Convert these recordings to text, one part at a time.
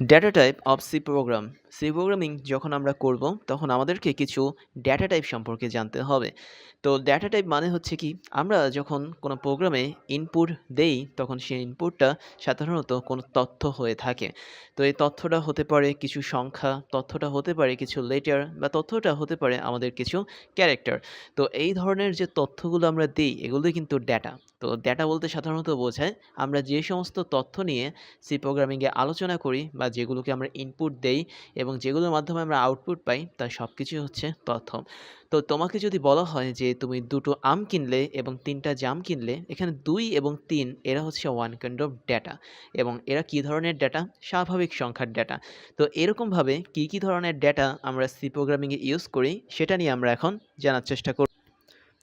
Data type of C program C programming যখন আমরা করব, তখন আমাদেরকে কিছু ডেটা টাইপ সম্পর্কে জানতে হবে। তো ডেটা টাইপ মানে হচ্ছে কি, আমরা যখন কোনো প্রোগ্রামে ইনপুট দেই, তখন সেই ইনপুটটা সাধারণত কোনো তথ্য হয়ে থাকে। তো এই তথ্যটা হতে পারে কিছু সংখ্যা, তথ্যটা হতে পারে কিছু লেটার বা তথ্যটা হতে পারে আমাদের কিছু ক্যারেক্টার তো এই ধরনের যে তথ্যগুলো আমরা দিই এগুলোই কিন্তু ডেটা তো ডেটা বলতে সাধারণত বোঝায়, আমরা যে সমস্ত তথ্য নিয়ে সি প্রোগ্রামিংয়ে আলোচনা করি, বা যেগুলোকে আমরা ইনপুট দেই এবং যেগুলোর মাধ্যমে আমরা আউটপুট পাই, তার সব কিছুই হচ্ছে তথ্য তো তোমাকে যদি বলা হয় যে তুমি দুটো আম কিনলে এবং তিনটা জাম কিনলে, এখানে দুই এবং তিন, এরা হচ্ছে ওয়ান কাইন্ড অফ ডেটা এবং এরা কী ধরনের ডেটা স্বাভাবিক সংখ্যার ডেটা তো এরকমভাবে কী কী ধরনের ডেটা আমরা সি প্রোগ্রামিংয়ে ইউজ করি, সেটা নিয়ে আমরা এখন জানার চেষ্টা করব।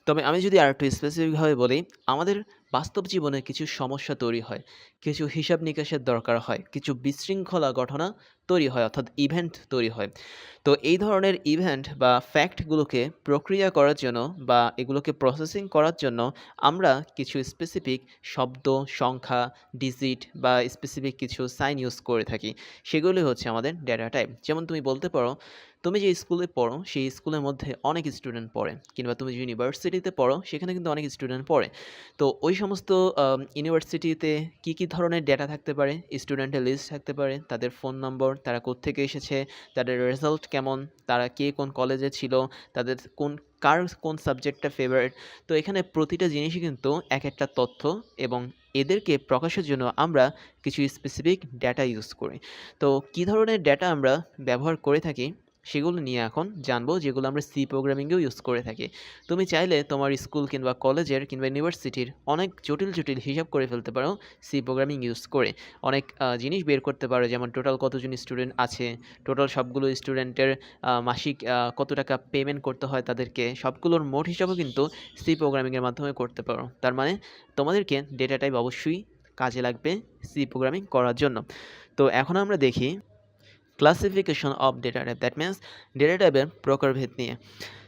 তবে আমি যদি আর একটু স্পেসিফিকভাবে বলি, আমাদের বাস্তব জীবনে কিছু সমস্যা তৈরি হয়, কিছু হিসাব নিকাশের দরকার হয়, কিছু বিশৃঙ্খলা ঘটনা তৈরি হয়, অর্থাৎ ইভেন্ট তৈরি হয়। তো এই ধরনের ইভেন্ট বা ফ্যাক্টগুলোকে প্রক্রিয়া করার জন্য বা এগুলোকে প্রসেসিং করার জন্য আমরা কিছু স্পেসিফিক শব্দ, সংখ্যা ডিজিট বা স্পেসিফিক কিছু সাইন ইউজ করে থাকি। সেগুলি হচ্ছে আমাদের ডেটা টাইপ যেমন তুমি বলতে পারো তুমি যে স্কুলে পড়ো, সেই স্কুলের মধ্যে অনেক স্টুডেন্ট পড়ে। কিংবা তুমি যে ইউনিভার্সিটিতে পড়ো, সেখানে কিন্তু অনেক স্টুডেন্ট পড়ে। তো ওই সমস্ত ইউনিভার্সিটিতে কী কী ধরনের ডেটা থাকতে পারে? স্টুডেন্টের লিস্ট থাকতে পারে, তাদের ফোন নম্বর তারা কোত্থেকে এসেছে, তাদের রেজাল্ট কেমন, তারা কে কোন কলেজে ছিল, তাদের কোন, কার কোন সাবজেক্টটা ফেভারিট তো এখানে প্রতিটা জিনিসই কিন্তু এক একটা তথ্য এবং এদেরকে প্রকাশের জন্য আমরা কিছু স্পেসিফিক ডেটা ইউজ করি। তো কী ধরনের ডেটা আমরা ব্যবহার করে থাকি? সেগুলো নিয়ে এখন জানব, যেগুলো আমরা সি প্রোগ্রামিংয়েও ইউজ করে থাকি। তুমি চাইলে তোমার স্কুল কিংবা কলেজের কিংবা ইউনিভার্সিটির অনেক জটিল জটিল হিসাব করে ফেলতে পারো সি প্রোগ্রামিং ইউজ করে। অনেক জিনিস বের করতে পারো, যেমন টোটাল কতজন স্টুডেন্ট আছে টোটাল সবগুলো স্টুডেন্টের মাসিক কত টাকা পেমেন্ট করতে হয় তাদেরকে, সবগুলোর মোট হিসাবও কিন্তু সি প্রোগ্রামিংয়ের মাধ্যমে করতে পারো। তার মানে তোমাদেরকে ডেটা টাইপ অবশ্যই কাজে লাগবে সি প্রোগ্রামিং করার জন্য। তো এখন আমরা দেখি classification of data type that means data টাইপের প্রকারভেদ নিয়ে।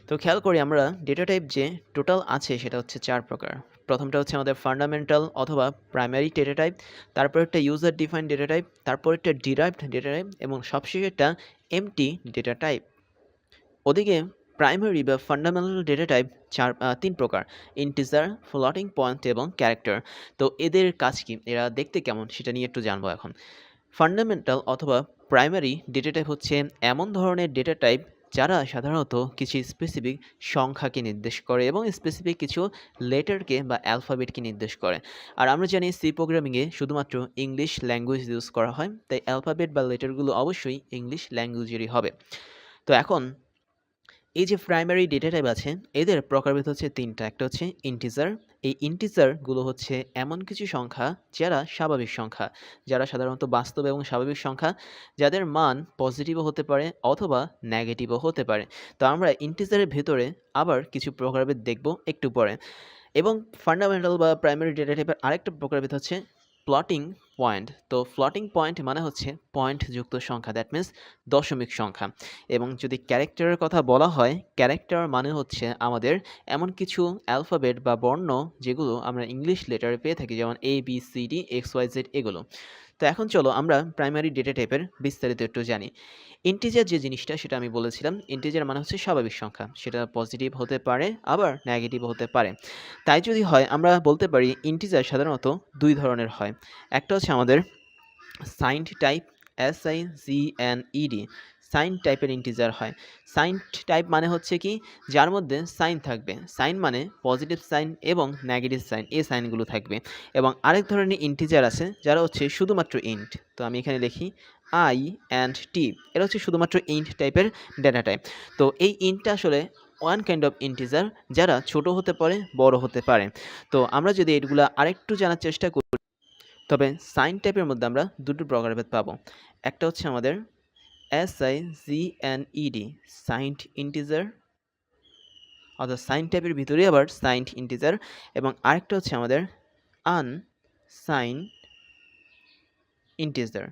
তো খেয়াল করি আমরা ডেটা টাইপ যে টোটাল আছে, সেটা হচ্ছে চার প্রকার। প্রথমটা হচ্ছে আমাদের ফান্ডামেন্টাল অথবা প্রাইমারি ডেটা টাইপ তারপর একটা ইউজার ডিফাইন ডেটা টাইপ তারপর একটা ডিরাইভড ডেটা টাইপ এবং সবশেষে একটা এমটি ডেটা টাইপ ওদিকে প্রাইমারি বা ফান্ডামেন্টাল ডেটা টাইপ চার তিন প্রকার ইন্টিজার ফ্লোটিং পয়েন্ট এবং ক্যারেক্টার তো এদের কাজ কি? এরা দেখতে কেমন? সেটা নিয়ে একটু জানব এখন। ফান্ডামেন্টাল অথবা প্রাইমারি ডেটা টাইপ হচ্ছে এমন ধরনের ডেটা টাইপ যারা সাধারণত কিছু স্পেসিফিক সংখ্যাকে নির্দেশ করে এবং স্পেসিফিক কিছু লেটারকে বা অ্যালফাবেটকে নির্দেশ করে। আর আমরা জানি সি প্রোগ্রামিংয়ে শুধুমাত্র ইংলিশ ল্যাঙ্গুয়েজ ইউজ করা হয়, তাই অ্যালফাবেট বা লেটারগুলো অবশ্যই ইংলিশ ল্যাঙ্গুয়েজেরই হবে। তো এখন এই যে প্রাইমারি ডেটা টাইপ আছে এদের প্রকারভেদ হচ্ছে তিনটা। একটা হচ্ছে ইন্টিজার এই ইন্টিজারগুলো হচ্ছে এমন কিছু সংখ্যা যারা স্বাভাবিক সংখ্যা, যারা সাধারণত বাস্তব এবং স্বাভাবিক সংখ্যা, যাদের মান পজিটিভও হতে পারে অথবা নেগেটিভও হতে পারে। তো আমরা ইন্টিজারের ভেতরে আবার কিছু প্রকারভেদ দেখব একটু পরে। এবং ফান্ডামেন্টাল বা প্রাইমারি ডেটা টাইপের আরেকটা প্রকারভেদ হচ্ছে প্লটিং পয়েন্ট তো ফ্লটিং পয়েন্ট মানে হচ্ছে পয়েন্ট যুক্ত সংখ্যা দ্যাট মিন্স দশমিক সংখ্যা। এবং যদি ক্যারেক্টারের কথা বলা হয় ক্যারেক্টার মানে হচ্ছে আমাদের এমন কিছু অ্যালফাবেট বা বর্ণ যেগুলো আমরা ইংলিশ লেটারে পেয়ে থাকি, যেমন A B C D X Y Z এগুলো। তো এখন চলো আমরা প্রাইমারি ডেটা টাইপের বিস্তারিত একটু জানি। ইন্টিজার যে জিনিসটা সেটা আমি বলেছিলাম ইন্টিজার মানে হচ্ছে স্বাভাবিক সংখ্যা। সেটা পজিটিভ হতে পারে, আবার নেগেটিভ হতে পারে। তাই যদি হয়, আমরা বলতে পারি ইন্টিজার সাধারণত দুই ধরনের হয়। একটা হচ্ছে আমাদের signed type S I G N E D sign টাইপের ইন্টিজার হয়। সাইন টাইপ মানে হচ্ছে কি? যার মধ্যে সাইন থাকবে। সাইন মানে পজিটিভ সাইন এবং নেগেটিভ সাইন। এই সাইনগুলো থাকবে। এবং আরেক ধরনের ইন্টিজার আছে, যারা হচ্ছে শুধুমাত্র ইন্ট তো আমি এখানে লিখি আই অ্যান্ড টি এটা হচ্ছে শুধুমাত্র ইন্ট টাইপের ডেটা টাইপ তো এই ইন্টটা আসলে ওয়ান কাইন্ড অফ ইন্টিজার যারা ছোট হতে পারে, বড় হতে পারে। তো আমরা যদি এগুলো আরেকটু জানার চেষ্টা করি, তবে সাইন টাইপের মধ্যে আমরা দুটো প্রকারভেদ পাবো। একটা হচ্ছে আমাদের S I G N E D signed integer অর্থাৎ সাইন টাইপের ভিতরেই আবার সাইন্ট ইন্টিজার এবং আরেকটা হচ্ছে আমাদের আন সাইন ইন্টিজার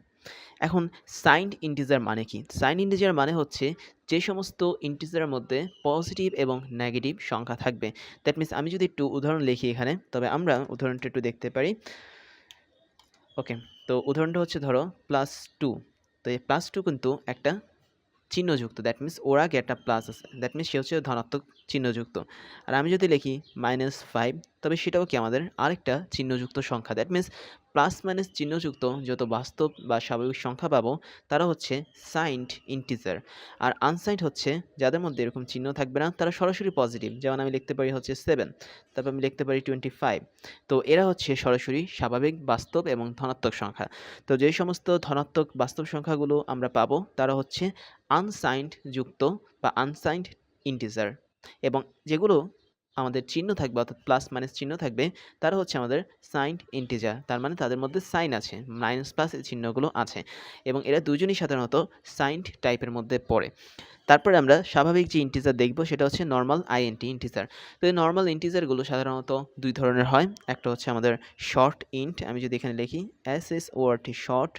এখন সাইন্ড ইন্টিজার মানে কি? সাইন ইন্টিজার মানে হচ্ছে যে সমস্ত ইন্টিজারের মধ্যে পজিটিভ এবং নেগেটিভ সংখ্যা থাকবে। দ্যাট মিনস আমি যদি একটু উদাহরণ লিখি এখানে, তবে আমরা উদাহরণটা একটু দেখতে পারি। ওকে তো উদাহরণটা হচ্ছে ধরো প্লাস টু তো এই প্লাস টু কিন্তু একটা চিহ্নযুক্ত দ্যাট মিন্স ওর আগে একটা প্লাস আছে। দ্যাট মিন্স সে হচ্ছে ধনাত্মক চিহ্নযুক্ত। আর আমি যদি লিখি মাইনাস ফাইভ তবে সেটাও কি আমাদের আরেকটা চিহ্নযুক্ত সংখ্যা দ্যাট মিন্স প্লাস মাইনাস চিহ্নযুক্ত যত বাস্তব বা স্বাভাবিক সংখ্যা পাবো, তারা হচ্ছে সাইন্ড ইন্টিজার আর আনসাইন্ড হচ্ছে যাদের মধ্যে এরকম চিহ্ন থাকবে না, তারা সরাসরি পজিটিভ যেমন আমি লিখতে পারি হচ্ছে সেভেন তারপর আমি লিখতে পারি টোয়েন্টি ফাইভ তো এরা হচ্ছে সরাসরি স্বাভাবিক, বাস্তব এবং ধনাত্মক সংখ্যা। তো যে সমস্ত ধনাত্মক, বাস্তব সংখ্যাগুলো আমরা পাবো, তারা হচ্ছে আনসাইন্ড যুক্ত বা আনসাইন্ড ইন্টিজার এবং যেগুলো আমাদের চিহ্ন থাকবে, অর্থাৎ প্লাস মাইনাস চিহ্ন থাকবে, তারা হচ্ছে আমাদের সাইন্ড ইন্টিজার তার মানে তাদের মধ্যে সাইন আছে মাইনাস প্লাস এই চিহ্নগুলো আছে, এবং এরা দুজনই সাধারণত সাইন্ড টাইপের মধ্যে পড়ে। তারপরে আমরা স্বাভাবিক যে ইন্টিজার দেখব, সেটা হচ্ছে নর্মাল আইএনটি ইন্টিজার তো এই নর্মাল ইন্টিজারগুলো সাধারণত দুই ধরনের হয়, একটা হচ্ছে আমাদের শর্ট ইন্ট আমি যদি এখানে লিখি S S O R T short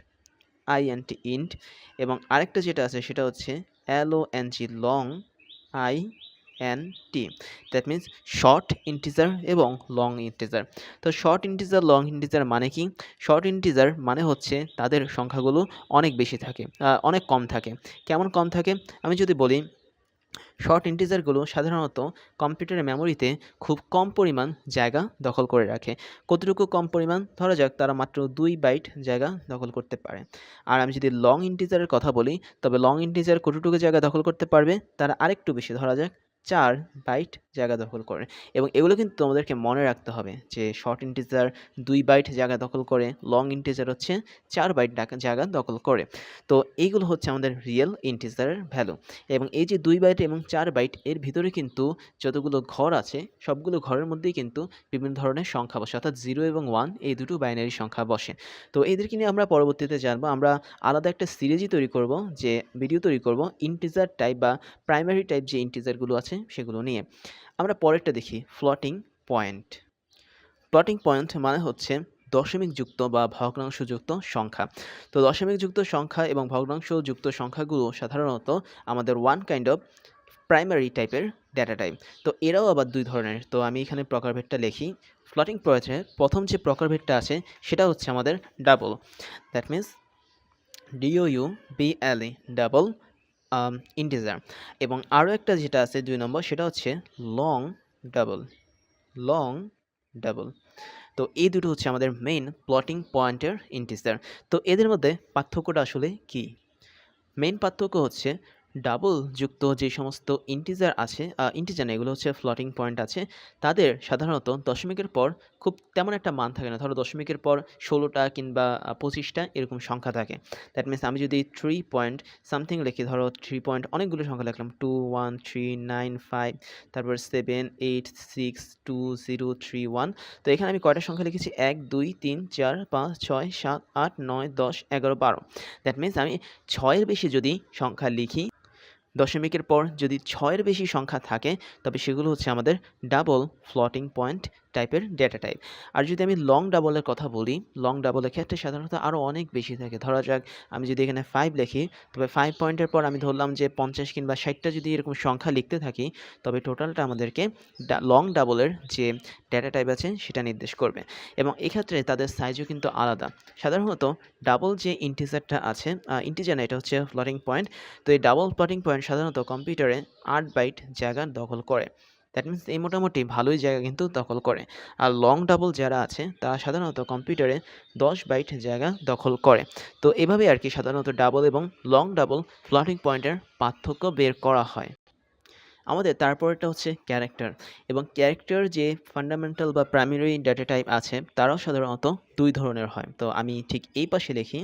I N T int এবং আরেকটা যেটা আছে, সেটা হচ্ছে L O N G long I N T that means short integer এবং লং ইন্টিজার তো শর্ট ইন্টিজার লং ইন্টিজার মানে কি? শর্ট ইন্টিজার মানে হচ্ছে তাদের সংখ্যাগুলো অনেক বেশি থাকে অনেক কম থাকে। কেমন কম থাকে? আমি যদি বলি শর্ট ইন্টিজারগুলো সাধারণত কম্পিউটারের মেমোরিতে খুব কম পরিমাণ জায়গা দখল করে রাখে। কতটুকু কম পরিমাণ? ধরা যাক, তারা মাত্র দুই বাইট জায়গা দখল করতে পারে। আর আমি যদি লং ইন্টিজারের কথা বলি, তবে লং ইন্টিজার কতটুকু জায়গা দখল করতে পারবে? তারা আরেকটু বেশি, ধরা যাক চার বাইট জায়গা দখল করে। এবং এগুলো কিন্তু তোমাদেরকে মনে রাখতে হবে যে শর্ট ইন্টিজার দুই বাইট জায়গা দখল করে লং ইন্টিজার হচ্ছে চার বাইট জায়গা দখল করে। তো এইগুলো হচ্ছে আমাদের রিয়েল ইন্টিজারের ভ্যালু এবং এই যে দুই বাইট এবং চার বাইট এর ভিতরে কিন্তু যতগুলো ঘর আছে, সবগুলো ঘরের মধ্যেই কিন্তু বিভিন্ন ধরনের সংখ্যা বসে। অর্থাৎ জিরো এবং ওয়ান এই দুটো বাইনারি সংখ্যা বসে। তো এদেরকে নিয়ে আমরা পরবর্তীতে জানব, আমরা আলাদা একটা সিরিজই তৈরি করব, যে ভিডিও তৈরি করব ইন্টিজার টাইপ বা প্রাইমারি টাইপ যে ইন্টিজারগুলো আছে সেগুলো নিয়ে। আমরা পরেরটা দেখি ফ্লটিং পয়েন্ট ফ্লটিং পয়েন্ট মানে হচ্ছে দশমিক যুক্ত বা ভগ্নাংশ যুক্ত সংখ্যা। তো দশমিক যুক্ত সংখ্যা এবং ভগ্নাংশ যুক্ত সংখ্যাগুলো সাধারণত আমাদের ওয়ান কাইন্ড অফ প্রাইমারি টাইপের ডেটা টাইপ তো এরাও আবার দুই ধরনের। তো আমি এখানে প্রকারভেদটা লিখি। ফ্লটিং পয়েন্টের প্রথম যে প্রকারভেদটা আছে সেটা হচ্ছে আমাদের double that means D O U B L E double integer এবং আরও একটা যেটা আছে দুই নম্বর, সেটা হচ্ছে লং ডাবল লং ডাবল তো এই দুটো হচ্ছে আমাদের মেইন প্লটিং পয়েন্টের ইন্টিজার তো এদের মধ্যে পার্থক্যটা আসলে কি? মেইন পার্থক্য হচ্ছে ডাবল যুক্ত যে সমস্ত ইন্টিজার আছে ইন্টিজার এগুলো হচ্ছে ফ্লটিং পয়েন্ট আছে, তাদের সাধারণত দশমিকের পর খুব তেমন একটা মান থাকে না। ধরো দশমিকের পর ষোলোটা কিংবা পঁচিশটা এরকম সংখ্যা থাকে। দ্যাট মিনস আমি যদি থ্রি পয়েন্ট সামথিং লিখি, ধরো থ্রি পয়েন্ট অনেকগুলো সংখ্যা লিখলাম two one three nine five তারপর seven eight six two zero three one তো এখানে আমি কয়টা সংখ্যা লিখেছি? এক, দুই, তিন, চার, পাঁচ, ছয়, সাত, আট, নয়, দশ, এগারো, বারো। দ্যাট মিনস আমি ছয়ের বেশি যদি সংখ্যা লিখি দশমিকের পর যদি ছয়ের বেশি সংখ্যা থাকে তবে সেগুলো হচ্ছে আমাদের ডাবল ফ্লটিং পয়েন্ট টাইপের ডেটা টাইপ আর যদি আমি লং ডাবলের কথা বলি লং ডাবলের ক্ষেত্রে সাধারণত আরও অনেক বেশি থাকে। ধরা যাক, আমি যদি এখানে ফাইভ লিখি, তবে ফাইভ পয়েন্টের পর আমি ধরলাম যে পঞ্চাশ কিংবা ষাটটা যদি এরকম সংখ্যা লিখতে থাকি, তবে টোটালটা আমাদেরকে লং ডাবলের যে ডেটা টাইপ আছে, সেটা নির্দেশ করবে। এবং এক্ষেত্রে তাদের সাইজও কিন্তু আলাদা। সাধারণত ডাবল যে ইন্টিজারটা আছে ইন্টিজার না, এটা হচ্ছে ফ্লটিং পয়েন্ট তো এই ডাবল ফ্লটিং পয়েন্ট সাধারণত কম্পিউটারে আট বাইট জায়গা দখল করে। দ্যাট মিন্স এই মোটামুটি ভালোই জায়গা কিন্তু দখল করে। আর লং ডাবল যারা আছে তারা সাধারণত কম্পিউটারে দশ বাইট জায়গা দখল করে। তো এভাবে আর কি সাধারণত ডাবল এবং লং ডাবল ফ্লটিং পয়েন্টের পার্থক্য বের করা হয়। আমাদের তারপরেটা হচ্ছে ক্যারেক্টার এবং ক্যারেক্টার যে ফান্ডামেন্টাল বা প্রাইমারি ডেটা টাইপ আছে, তারাও সাধারণত দুই ধরনের হয়। তো আমি ঠিক এই পাশে লিখি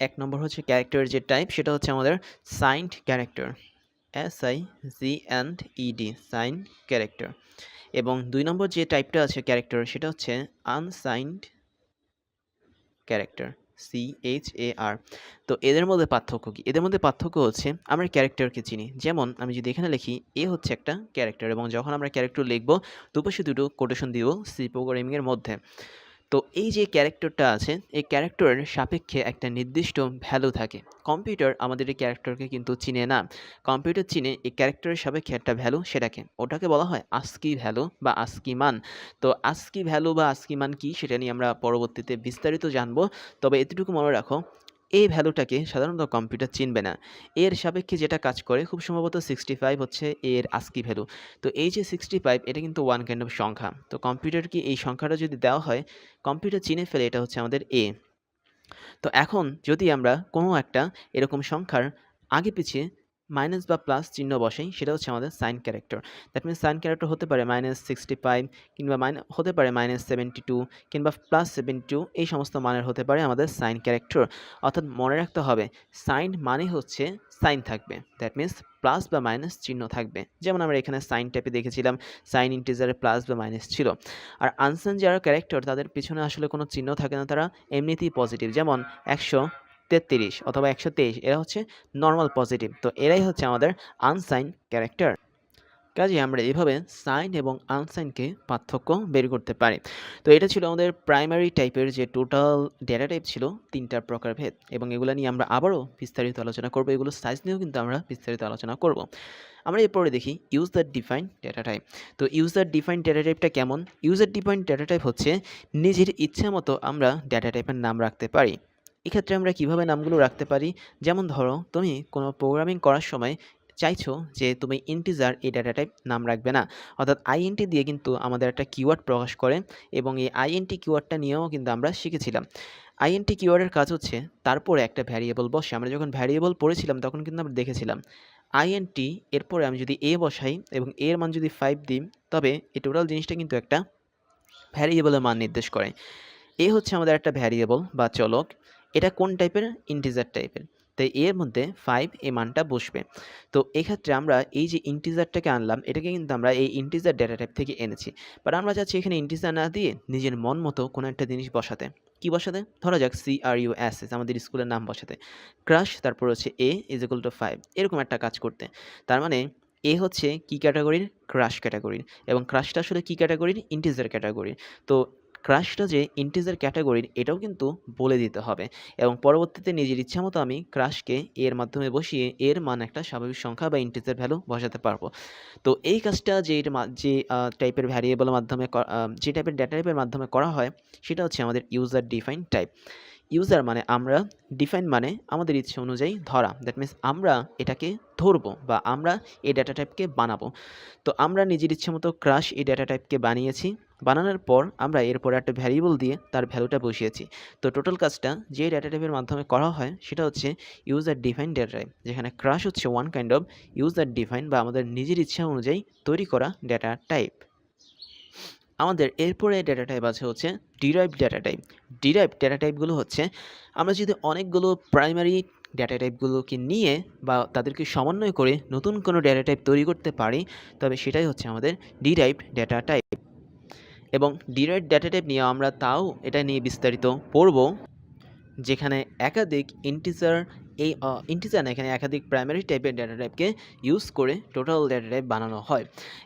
এক নম্বর হচ্ছে ক্যারেক্টার যে টাইপ সেটা হচ্ছে আমাদের signed character S I G N E D sign character এবং দুই নম্বর যে টাইপটা আছে ক্যারেক্টার সেটা হচ্ছে unsigned character C H A R তো এদের মধ্যে পার্থক্য কি? এদের মধ্যে পার্থক্য হচ্ছে আমরা ক্যারেক্টারকে চিনি। যেমন আমি যদি এখানে লিখি, এ হচ্ছে একটা ক্যারেক্টার এবং যখন আমরা ক্যারেক্টার লিখব, দুপাশে দুটো কোটেশন দিব সি প্রোগ্রামিংয়ের মধ্যে। তো এই যে ক্যারেক্টারটা আছে, এই ক্যারেক্টারের সাপেক্ষে একটা নির্দিষ্ট ভ্যালু থাকে। কম্পিউটার আমাদের এই ক্যারেক্টারকে কিন্তু চিনে না। কম্পিউটার চিনে এই ক্যারেক্টারের সাপেক্ষে একটা ভ্যালু সেটাকে। ওটাকে বলা হয় আস্কি ভ্যালু বা আস্কি মান। তো আস্কি ভ্যালু বা আস্কি মান কি সেটা নিয়ে আমরা পরবর্তীতে বিস্তারিত জানব। তবে এতটুকু মনে রাখো এই ভ্যালুটাকে সাধারণত কম্পিউটার চিনবে না। এর সাপেক্ষে যেটা কাজ করে, খুব সম্ভবত সিক্সটি ফাইভ হচ্ছে এর আস্কি ভ্যালু তো এই যে সিক্সটি ফাইভ এটা কিন্তু ওয়ান কাইন্ড অফ সংখ্যা। তো কম্পিউটার কি এই সংখ্যাটা যদি দেওয়া হয় কম্পিউটার চিনে ফেলে এটা হচ্ছে আমাদের এ তো এখন যদি আমরা কোনো একটা এরকম সংখ্যার আগে পিছিয়ে মাইনাস বা প্লাস চিহ্ন বসাই, সেটা হচ্ছে আমাদের sign character that means sign character হতে পারে মাইনাস সিক্সটি ফাইভ কিংবা মাইন হতে পারে মাইনাস সেভেন্টি টু কিংবা প্লাস সেভেন্টি টু এই সমস্ত মানের হতে পারে আমাদের সাইন ক্যারেক্টার অর্থাৎ মনে রাখতে হবে সাইন মানে হচ্ছে সাইন থাকবে। দ্যাট মিনস প্লাস বা মাইনাস চিহ্ন থাকবে। যেমন আমরা এখানে সাইন টাইপে দেখেছিলাম সাইন ইন্টিজারে প্লাস বা মাইনাস ছিল। আর আনসান যারা ক্যারেক্টার তাদের পিছনে আসলে কোনো চিহ্ন থাকে না, তারা এমনিতেই পজিটিভ যেমন একশো তেত্রিশ অথবা একশো তেইশ, এরা হচ্ছে নর্মাল পজিটিভ তো এরাই হচ্ছে আমাদের আনসাইন ক্যারেক্টার কাজে আমরা এভাবে সাইন এবং আনসাইনকে পার্থক্য বের করতে পারি। তো এটা ছিল আমাদের প্রাইমারি টাইপের যে টোটাল ডেটা টাইপ ছিল তিনটার প্রকারভেদ এবং এগুলো নিয়ে আমরা আবারও বিস্তারিত আলোচনা করব। এগুলো সাইজ নিয়েও কিন্তু আমরা বিস্তারিত আলোচনা করব। আমরা এরপরে দেখি ইউজার ডিফাইন ডেটা টাইপ তো ইউজার ডিফাইন ডেটা টাইপটা কেমন? ইউজার ডিফাইন ডেটা টাইপ হচ্ছে নিজের ইচ্ছে মতো আমরা ডেটা টাইপের নাম রাখতে পারি। এক্ষেত্রে আমরা কীভাবে নামগুলো রাখতে পারি? যেমন ধরো, তুমি কোনো প্রোগ্রামিং করার সময় চাইছো যে তুমি ইন্টিজার এই ডাটা টাইপ নাম রাখবে না। অর্থাৎ আইএনটি দিয়ে কিন্তু আমাদের একটা কিওয়ার্ড প্রকাশ করে এবং এই আইএনটি কিওয়ার্ডটা নিয়েও কিন্তু আমরা শিখেছিলাম। আইএনটি কিওয়ার্ডের কাজ হচ্ছে তারপরে একটা ভ্যারিয়েবল বসে আমরা যখন ভ্যারিয়েবল পড়েছিলাম তখন কিন্তু আমরা দেখেছিলাম আইএনটি এরপরে আমি যদি এ বসাই এবং এর মান যদি ফাইভ দিই, তবে এই টোটাল জিনিসটা কিন্তু একটা ভ্যারিয়েবলের মান নির্দেশ করে। এ হচ্ছে আমাদের একটা ভ্যারিয়েবল বা চলক। এটা কোন টাইপের ইন্টিজার টাইপের তাই এর মধ্যে ফাইভ এই মানটা বসবে। তো এক্ষেত্রে আমরা এই যে ইন্টিজারটাকে আনলাম, এটাকে কিন্তু আমরা এই ইন্টিজার ডেটা টাইপ থেকে এনেছি। বাট আমরা চাচ্ছি এখানে ইন্টিজার না দিয়ে নিজের মন মতো কোনো একটা জিনিস বসাতে। কি বসাতে? ধরা যাক C R U S S আমাদের স্কুলের নাম বসাতে। ক্রাশ তারপর হচ্ছে A is equal to five এরকম একটা কাজ করতে। তার মানে এ হচ্ছে কি ক্যাটাগরির ক্রাশ ক্যাটাগরির এবং ক্রাশটা আসলে কি ক্যাটাগরির ইন্টিজার ক্যাটাগরির তো ক্রাশটা যে ইন্টিজার ক্যাটাগরির এটাও কিন্তু বলে দিতে হবে। এবং পরবর্তীতে নিজের ইচ্ছা মতো আমি ক্রাশকে এর মাধ্যমে বসিয়ে এর মান একটা স্বাভাবিক সংখ্যা বা ইন্টিজার ভ্যালু বসাতে পারব। তো এই কাজটা যে যে টাইপের ভ্যারিয়েবলের মাধ্যমে যে টাইপের ডেটা টাইপের মাধ্যমে করা হয়, সেটা হচ্ছে আমাদের ইউজার ডিফাইন টাইপ ইউজার মানে আমরা ডিফাইন মানে আমাদের ইচ্ছে অনুযায়ী ধরা। দ্যাট মিন্স আমরা এটাকে ধরবো বা আমরা এই ডেটা টাইপকে বানাবো। তো আমরা নিজের ইচ্ছে মতো ক্রাশ এই ডেটা টাইপকে বানিয়েছি। বানানোর পর আমরা এরপর একটা ভ্যারিয়েবল দিয়ে তার ভ্যালুটা বসিয়েছি। তো টোটাল কাজটা যে ডেটা টাইপের মাধ্যমে করা হয়, সেটা হচ্ছে ইউজার ডিফাইন ডেটা টাইপ যেখানে ক্রাশ হচ্ছে one kind of user define বা আমাদের নিজের ইচ্ছা অনুযায়ী তৈরি করা ডেটা টাইপ আমাদের এরপরে ডেটা টাইপ আছে হচ্ছে derive data type derive data টাইপগুলো হচ্ছে, আমরা যদি অনেকগুলো প্রাইমারি ডেটা টাইপগুলোকে নিয়ে বা তাদেরকে সমন্বয় করে নতুন কোনো ডেটা টাইপ তৈরি করতে পারি, তবে সেটাই হচ্ছে আমাদের ডিরাইভ ডেটা টাইপ এবং ডিরাইভ ডেটা টাইপ নিয়ে আমরা তাও এটা নিয়ে বিস্তারিত পড়ব, যেখানে একাধিক ইন্টিজার এই ইন্টিজার এখানে একাধিক প্রাইমারি টাইপের ডেটা টাইপকে ইউজ করে টোটাল ডেটা টাইপ বানানো হয়।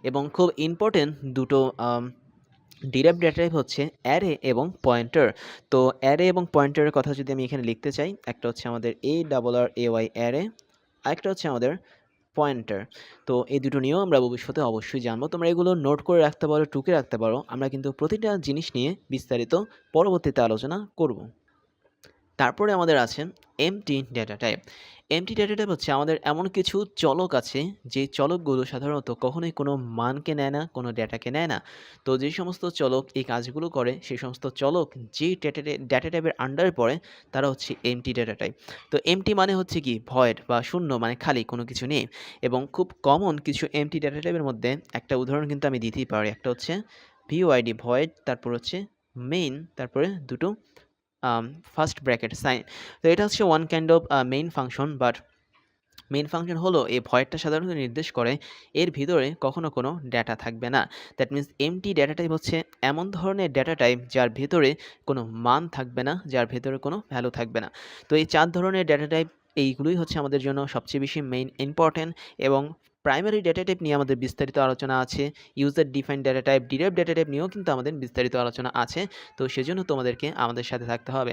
এবং খুব ইম্পর্টেন্ট দুটো ডিরাইভ ডেটা টাইপ হচ্ছে অ্যারে এবং পয়েন্টার তো অ্যারে এবং পয়েন্টারের কথা যদি আমি এখানে লিখতে চাই, একটা হচ্ছে আমাদের A double R A Y array আরেকটা হচ্ছে আমাদের পয়েন্টার তো এই দুটো নিয়েও আমরা ভবিষ্যতে অবশ্যই জানব। তোমরা এগুলো নোট করে রাখতে পারো, টুকে রাখতে পারো। আমরা কিন্তু প্রতিটা জিনিস নিয়ে বিস্তারিত পরবর্তীতে আলোচনা করব। তারপরে আমাদের আছে empty data type empty data হচ্ছে আমাদের এমন কিছু চলক আছে, যে চলকগুলো সাধারণত কখনোই কোনো মানকে নেয় না, কোনো ডেটাকে নেয় না। তো যে সমস্ত চলক এই কাজগুলো করে সেই সমস্ত চলক যে ডেটা ডেটা টাইপের আন্ডারে পড়ে, তারা হচ্ছে এমটি ডেটা টাইপ তো এমটি মানে হচ্ছে কি ভয়েড বা শূন্য মানে খালি, কোনো কিছু নেই। এবং খুব কমন কিছু এমটি ডেটা টাইপের মধ্যে একটা উদাহরণ কিন্তু আমি দিতেই পারি। একটা হচ্ছে ভিওআইডি ভয়েড তারপর হচ্ছে মেইন তারপরে দুটো ফার্স্ট ব্র্যাকেট সাইন তো এটা হচ্ছে one kind of main function but main function হলো এই ভয়েডটা সাধারণত নির্দেশ করে এর ভিতরে কখনো কোনো ডেটা থাকবে না। That means empty data type হচ্ছে এমন ধরনের ডেটা টাইপ যার ভেতরে কোনো মান থাকবে না, যার ভেতরে কোনো ভ্যালু থাকবে না। তো এই চার ধরনের ডেটা টাইপ এইগুলোই হচ্ছে আমাদের জন্য সবচেয়ে বেশি মেইন ইম্পর্ট্যান্ট এবং প্রাইমারি ডেটা টাইপ নিয়ে আমাদের বিস্তারিত আলোচনা আছে। User define data type derive data type নিয়েও কিন্তু আমাদের বিস্তারিত আলোচনা আছে। তো সেজন্য তোমাদেরকে আমাদের সাথে থাকতে হবে।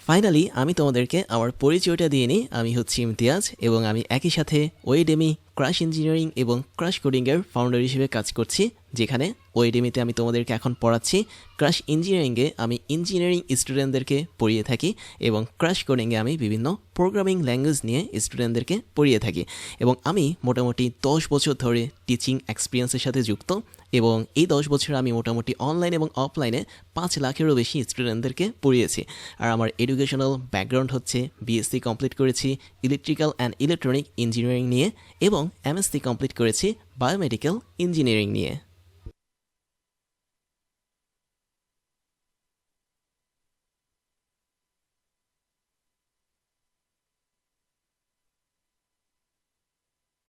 ফাইনালি আমি তোমাদেরকে আমার পরিচয়টা দিয়ে নিই। আমি হচ্ছি ইমতিয়াজ এবং আমি একই সাথে ওয়েডেমি ক্রাশ ইঞ্জিনিয়ারিং এবং ক্রাশ কোডিংয়ের ফাউন্ডার হিসেবে কাজ করছি, যেখানে ওয়েডেমিতে আমি তোমাদেরকে এখন পড়াচ্ছি। ক্রাশ ইঞ্জিনিয়ারিংয়ে আমি ইঞ্জিনিয়ারিং স্টুডেন্টদেরকে পড়িয়ে থাকি এবং ক্রাশ কোডিংয়ে আমি বিভিন্ন প্রোগ্রামিং ল্যাঙ্গুয়েজ নিয়ে স্টুডেন্টদেরকে পড়িয়ে থাকি। এবং আমি মোটামুটি দশ বছর ধরে টিচিং এক্সপিরিয়েন্সের সাথে যুক্ত এবং এই দশ বছর আমি মোটামুটি অনলাইন এবং অফলাইনে পাঁচ লাখেরও বেশি স্টুডেন্টদেরকে পড়িয়েছি। আর আমার এডুকেশনাল ব্যাকগ্রাউন্ড হচ্ছে বিএসসি কমপ্লিট করেছি ইলেকট্রিক্যাল অ্যান্ড ইলেকট্রনিক ইঞ্জিনিয়ারিং নিয়ে এবং এমএসসি কমপ্লিট করেছি বায়োমেডিক্যাল ইঞ্জিনিয়ারিং নিয়ে।